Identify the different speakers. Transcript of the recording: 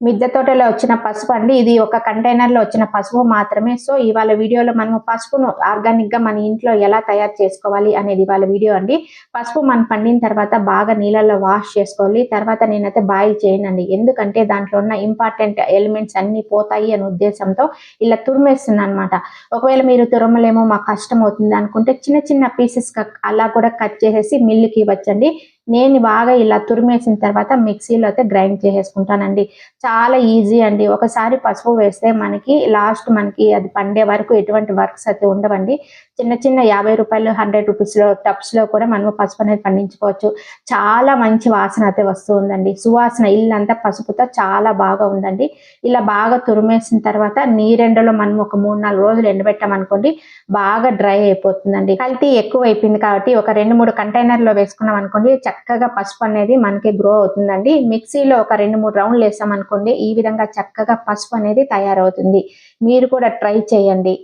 Speaker 1: మిద్దె తోటలో వచ్చిన పసుపు అండి. ఇది ఒక కంటైనర్లో వచ్చిన పసుపు మాత్రమే. సో ఇవాళ వీడియోలో మనము పసుపును ఆర్గానిక్గా మన ఇంట్లో ఎలా తయారు చేసుకోవాలి అనేది ఇవాళ వీడియో అండి. పసుపు మనం పండిన తర్వాత బాగా నీళ్ళల్లో వాష్ చేసుకోవాలి. తర్వాత నేనైతే బాయిల్ చేయనండి. ఎందుకంటే దాంట్లో ఉన్న ఇంపార్టెంట్ ఎలిమెంట్స్ అన్ని పోతాయి అనే ఉద్దేశంతో ఇలా తురిమేస్తున్నాను అనమాట ఒకవేళ మీరు తురమలేమో మాకు కష్టం అవుతుంది అనుకుంటే చిన్న చిన్న పీసెస్ అలా కూడా కట్ చేసేసి మిల్లుకి ఇవ్వచ్చండి. నేను బాగా ఇలా తురిమేసిన తర్వాత మిక్సీలో అయితే గ్రైండ్ చేసేసుకుంటానండి. చాలా ఈజీ అండి. ఒకసారి పసుపు వేస్తే మనకి లాస్ట్ మనకి అది పండే వరకు ఎటువంటి వర్క్స్ అయితే ఉండవండి. చిన్న చిన్న యాభై రూపాయలు హండ్రెడ్ రూపీస్లో టబ్స్లో కూడా మనము పసుపు అనేది పండించుకోవచ్చు. చాలా మంచి వాసన అయితే వస్తూ ఉందండి సువాసన ఇల్లంతా పసుపుతో చాలా బాగా ఉందండి. ఇలా బాగా తురిమేసిన తర్వాత నీరెండలో మనం ఒక మూడు నాలుగు రోజులు ఎండబెట్టామనుకోండి బాగా డ్రై అయిపోతుందండి. కల్తీ ఎక్కువ అయిపోయింది కాబట్టి ఒక రెండు మూడు కంటైనర్లో వేసుకున్నాం అనుకోండి చక్కగా పసుపు అనేది మనకి గ్రో అవుతుందండి. మిక్సీలో ఒక రెండు మూడు రౌండ్లు వేసామనుకోండి ఈ విధంగా చక్కగా పసుపు అనేది తయారవుతుంది. మీరు కూడా ట్రై చేయండి.